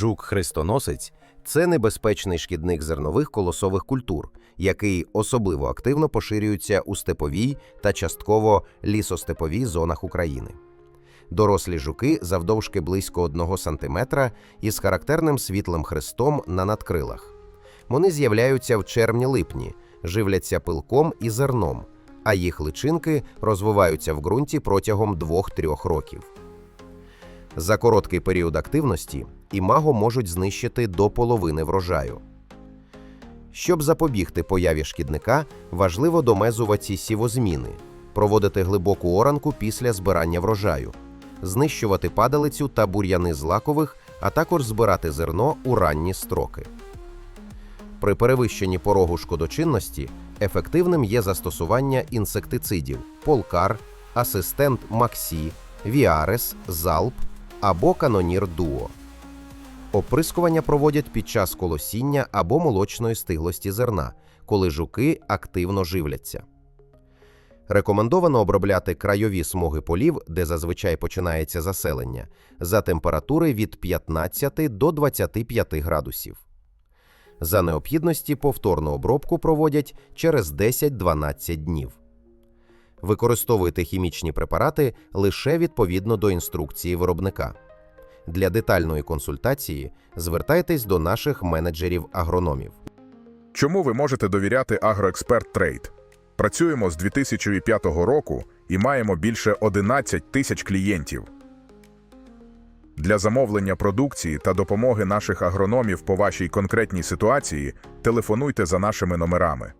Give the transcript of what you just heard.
Жук-хрестоносець це небезпечний шкідник зернових колосових культур, який особливо активно поширюється у степовій та частково лісостеповій зонах України. Дорослі жуки завдовжки близько 1 см із характерним світлим хрестом на надкрилах. Вони з'являються в червні-липні, живляться пилком і зерном, а їх личинки розвиваються в ґрунті протягом 2-3 років. За короткий період активності імаго можуть знищити до половини врожаю. Щоб запобігти появі шкідника, важливо домезувати сівозміни, проводити глибоку оранку після збирання врожаю, знищувати падалицю та бур'яни злакових, а також збирати зерно у ранні строки. При перевищенні порогу шкодочинності ефективним є застосування інсектицидів полкар, асистент Максі, Віарес, Залп або Канонір Дуо. Оприскування проводять під час колосіння або молочної стиглості зерна, коли жуки активно живляться. Рекомендовано обробляти крайові смуги полів, де зазвичай починається заселення, за температури від 15 до 25 градусів. За необхідності повторну обробку проводять через 10-12 днів. Використовуйте хімічні препарати лише відповідно до інструкції виробника. Для детальної консультації звертайтесь до наших менеджерів-агрономів. Чому ви можете довіряти Агроексперт Трейд? Працюємо з 2005 року і маємо більше 11 тисяч клієнтів. Для замовлення продукції та допомоги наших агрономів по вашій конкретній ситуації телефонуйте за нашими номерами.